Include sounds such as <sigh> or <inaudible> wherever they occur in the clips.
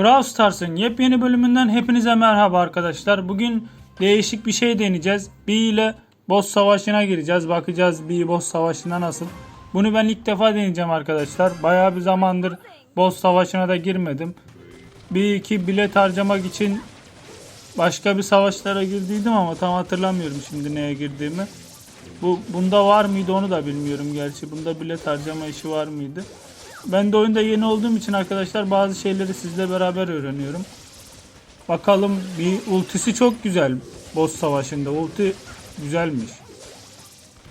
Brawl Stars'ın yepyeni bölümünden hepinize merhaba arkadaşlar. Bugün değişik bir şey deneyeceğiz. B ile boss savaşına gireceğiz. Bakacağız B boss savaşına nasıl. Bunu ben ilk defa deneyeceğim arkadaşlar. Bayağı bir zamandır boss savaşına da girmedim. Bir iki bilet harcamak için başka bir savaşlara girdiydim ama tam hatırlamıyorum şimdi neye girdiğimi. Bu bunda var mıydı onu da bilmiyorum gerçi. Bunda bilet harcama işi var mıydı? Ben de oyunda yeni olduğum için arkadaşlar bazı şeyleri sizle beraber öğreniyorum. Bakalım bir ultisi çok güzel boss savaşında. Ulti güzelmiş.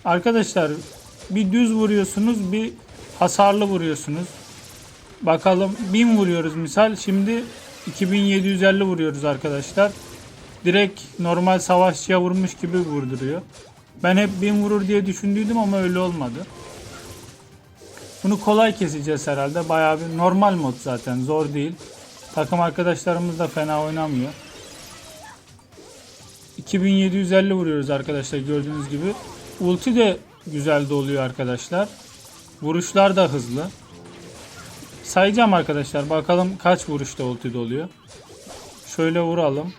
Arkadaşlar bir düz vuruyorsunuz bir hasarlı vuruyorsunuz. Bakalım 1000 vuruyoruz misal. Şimdi 2750 vuruyoruz arkadaşlar. Direkt normal savaşçıya vurmuş gibi vurduruyor. Ben hep 1000 vurur diye düşündüydüm ama öyle olmadı. Bunu kolay keseceğiz herhalde. Bayağı bir normal mod zaten. Zor değil. Takım arkadaşlarımız da fena oynamıyor. 2750 vuruyoruz arkadaşlar gördüğünüz gibi. Ulti de güzel doluyor arkadaşlar. Vuruşlar da hızlı. Sayacağım arkadaşlar. Bakalım kaç vuruşta ulti doluyor. Şöyle vuralım.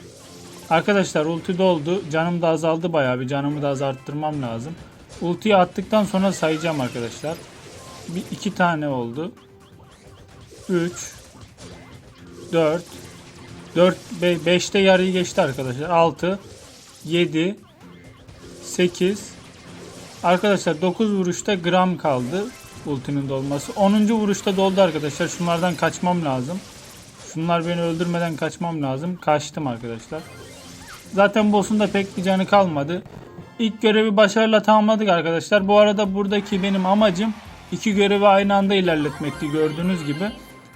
Arkadaşlar ulti doldu. Canım da azaldı bayağı bir. Canımı da az arttırmam lazım. Ultiyi attıktan sonra sayacağım arkadaşlar. Bir iki tane oldu. 3 4 4 5'te yarıyı geçti arkadaşlar. 6 7 8 Arkadaşlar 9 vuruşta gram kaldı ultinin dolması. 10. vuruşta doldu arkadaşlar. Şunlardan kaçmam lazım. Şunlar beni öldürmeden kaçmam lazım. Kaçtım arkadaşlar. Zaten boss'un da pek bir canı kalmadı. İlk görevi başarıyla tamamladık arkadaşlar. Bu arada buradaki benim amacım iki görevi aynı anda ilerletmekti gördüğünüz gibi.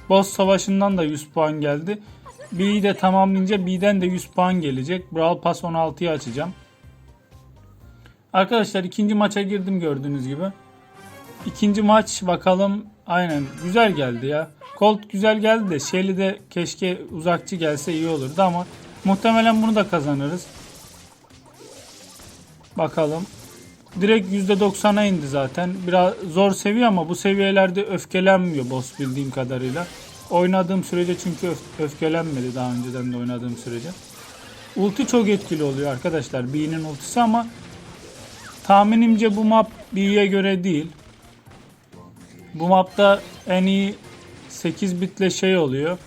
Boss savaşından da 100 puan geldi. B'yi de tamamlayınca B'den de 100 puan gelecek. Brawl Pass 16'yı açacağım. Arkadaşlar ikinci maça girdim gördüğünüz gibi. İkinci maç bakalım aynen güzel geldi ya. Colt güzel geldi de Shelly de keşke uzakçı gelse iyi olurdu ama muhtemelen bunu da kazanırız. Bakalım. Direkt %90'a indi zaten. Biraz zor seviye ama bu seviyelerde öfkelenmiyor boss bildiğim kadarıyla. Oynadığım sürece çünkü öf- öfkelenmedi daha önceden de oynadığım sürece. Ulti çok etkili oluyor arkadaşlar. B'nin ultisi ama tahminimce bu map B'ye göre değil. Bu mapta en iyi 8 bitle şey oluyor.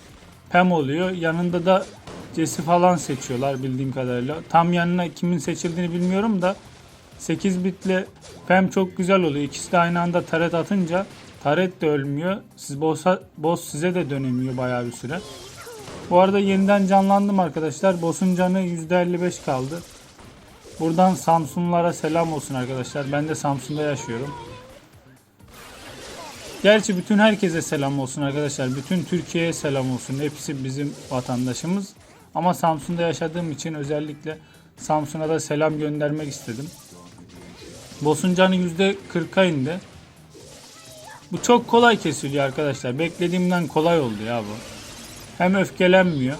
Pem oluyor. Yanında da Jesse falan seçiyorlar bildiğim kadarıyla. Tam yanına kimin seçildiğini bilmiyorum da 8 bitle Pem çok güzel oluyor. İkisi de aynı anda taret atınca taret de ölmüyor. Siz boss'a, boss size de dönemiyor bayağı bir süre. Bu arada yeniden canlandım arkadaşlar. Boss'un canı %55 kaldı. Buradan Samsunlara selam olsun arkadaşlar. Ben de Samsun'da yaşıyorum. Gerçi bütün herkese selam olsun arkadaşlar. Bütün Türkiye'ye selam olsun. Hepsi bizim vatandaşımız. Ama Samsun'da yaşadığım için özellikle Samsun'a da selam göndermek istedim. Boss'un canı %40'a indi. Bu çok kolay kesiliyor arkadaşlar. Beklediğimden kolay oldu ya bu. Hem öfkelenmiyor.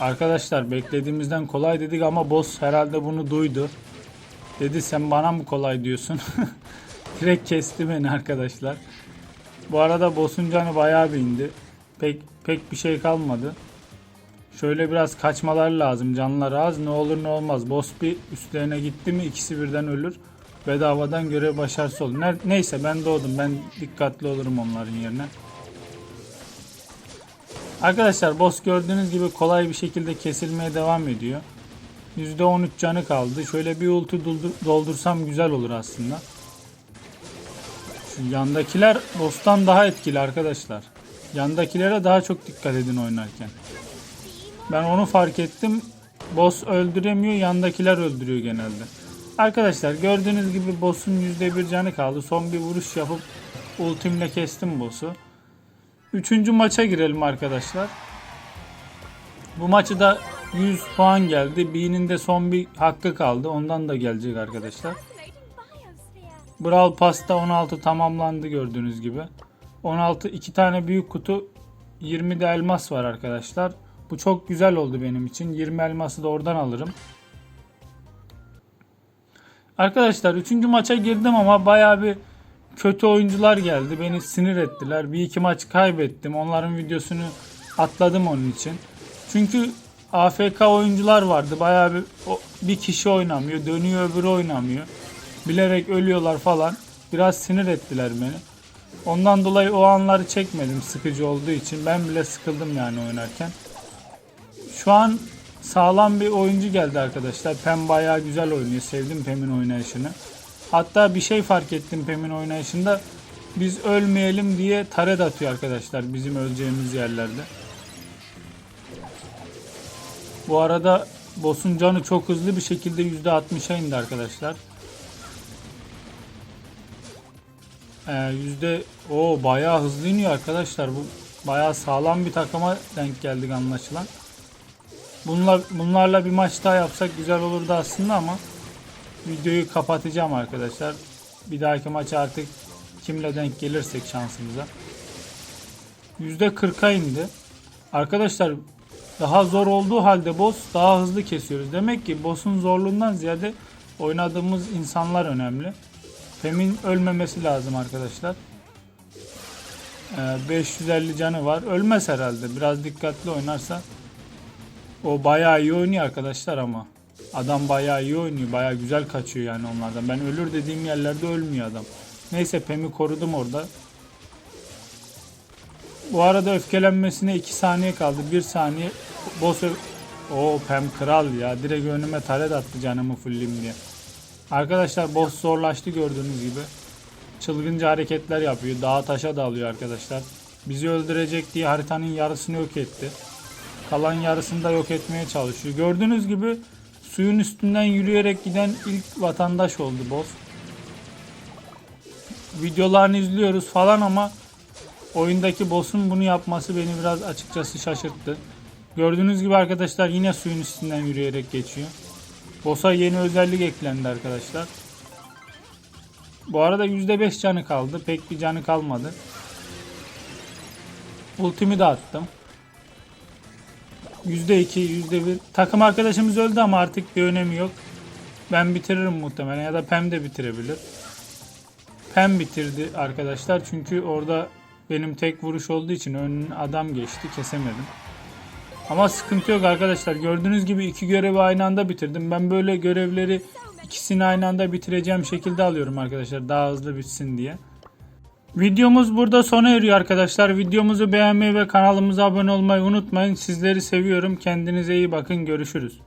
Arkadaşlar beklediğimizden kolay dedik ama boss herhalde bunu duydu. Dedi sen bana mı kolay diyorsun? <laughs> Direkt kesti beni arkadaşlar. Bu arada boss'un canı bayağı bir indi. Pek pek bir şey kalmadı. Şöyle biraz kaçmalar lazım. Canları az. Ne olur ne olmaz. Boss bir üstlerine gitti mi ikisi birden ölür. Bedavadan görev başarısı olur. Ne- neyse ben doğdum. Ben dikkatli olurum onların yerine. Arkadaşlar boss gördüğünüz gibi kolay bir şekilde kesilmeye devam ediyor. %13 canı kaldı. Şöyle bir ulti doldur- doldursam güzel olur aslında. Şu yandakiler boss'tan daha etkili arkadaşlar. Yandakilere daha çok dikkat edin oynarken. Ben onu fark ettim. Boss öldüremiyor, yandakiler öldürüyor genelde. Arkadaşlar gördüğünüz gibi boss'un %1 canı kaldı. Son bir vuruş yapıp ultimle kestim boss'u. Üçüncü maça girelim arkadaşlar. Bu maçı da 100 puan geldi. B'nin de son bir hakkı kaldı. Ondan da gelecek arkadaşlar. Brawl Pass'ta 16 tamamlandı gördüğünüz gibi. 16 iki tane büyük kutu 20 de elmas var arkadaşlar. Bu çok güzel oldu benim için. 20 elması da oradan alırım. Arkadaşlar 3. maça girdim ama bayağı bir kötü oyuncular geldi. Beni sinir ettiler. Bir iki maç kaybettim. Onların videosunu atladım onun için. Çünkü AFK oyuncular vardı. Bayağı bir, bir kişi oynamıyor. Dönüyor öbürü oynamıyor. Bilerek ölüyorlar falan. Biraz sinir ettiler beni. Ondan dolayı o anları çekmedim sıkıcı olduğu için. Ben bile sıkıldım yani oynarken. Şu an sağlam bir oyuncu geldi arkadaşlar. Pem bayağı güzel oynuyor. Sevdim Pem'in oynayışını. Hatta bir şey fark ettim Pem'in oynayışında. Biz ölmeyelim diye taret atıyor arkadaşlar bizim öleceğimiz yerlerde. Bu arada boss'un canı çok hızlı bir şekilde %60'a indi arkadaşlar. Ee, yüzde o bayağı hızlı iniyor arkadaşlar. Bu bayağı sağlam bir takıma denk geldik anlaşılan. Bunlar bunlarla bir maç daha yapsak güzel olurdu aslında ama videoyu kapatacağım arkadaşlar. Bir dahaki maç artık kimle denk gelirsek şansımıza. %40'a indi. Arkadaşlar daha zor olduğu halde boss daha hızlı kesiyoruz. Demek ki boss'un zorluğundan ziyade oynadığımız insanlar önemli. Fem'in ölmemesi lazım arkadaşlar. Ee, 550 canı var. Ölmez herhalde. Biraz dikkatli oynarsa. O bayağı iyi oynuyor arkadaşlar ama. Adam bayağı iyi oynuyor. Bayağı güzel kaçıyor yani onlardan. Ben ölür dediğim yerlerde ölmüyor adam. Neyse Pem'i korudum orada. Bu arada öfkelenmesine 2 saniye kaldı. 1 saniye boss O Pem kral ya. Direkt önüme taret attı canımı fulleyim diye. Arkadaşlar boss zorlaştı gördüğünüz gibi. Çılgınca hareketler yapıyor. Dağa taşa dalıyor arkadaşlar. Bizi öldürecek diye haritanın yarısını yok etti. Kalan yarısını da yok etmeye çalışıyor. Gördüğünüz gibi suyun üstünden yürüyerek giden ilk vatandaş oldu boss. Videolarını izliyoruz falan ama oyundaki boss'un bunu yapması beni biraz açıkçası şaşırttı. Gördüğünüz gibi arkadaşlar yine suyun üstünden yürüyerek geçiyor. Boss'a yeni özellik eklendi arkadaşlar. Bu arada %5 canı kaldı. Pek bir canı kalmadı. Ultimi de attım. %2, %1. Takım arkadaşımız öldü ama artık bir önemi yok. Ben bitiririm muhtemelen ya da Pem de bitirebilir. Pem bitirdi arkadaşlar çünkü orada benim tek vuruş olduğu için önün adam geçti kesemedim. Ama sıkıntı yok arkadaşlar. Gördüğünüz gibi iki görevi aynı anda bitirdim. Ben böyle görevleri ikisini aynı anda bitireceğim şekilde alıyorum arkadaşlar. Daha hızlı bitsin diye. Videomuz burada sona eriyor arkadaşlar. Videomuzu beğenmeyi ve kanalımıza abone olmayı unutmayın. Sizleri seviyorum. Kendinize iyi bakın. Görüşürüz.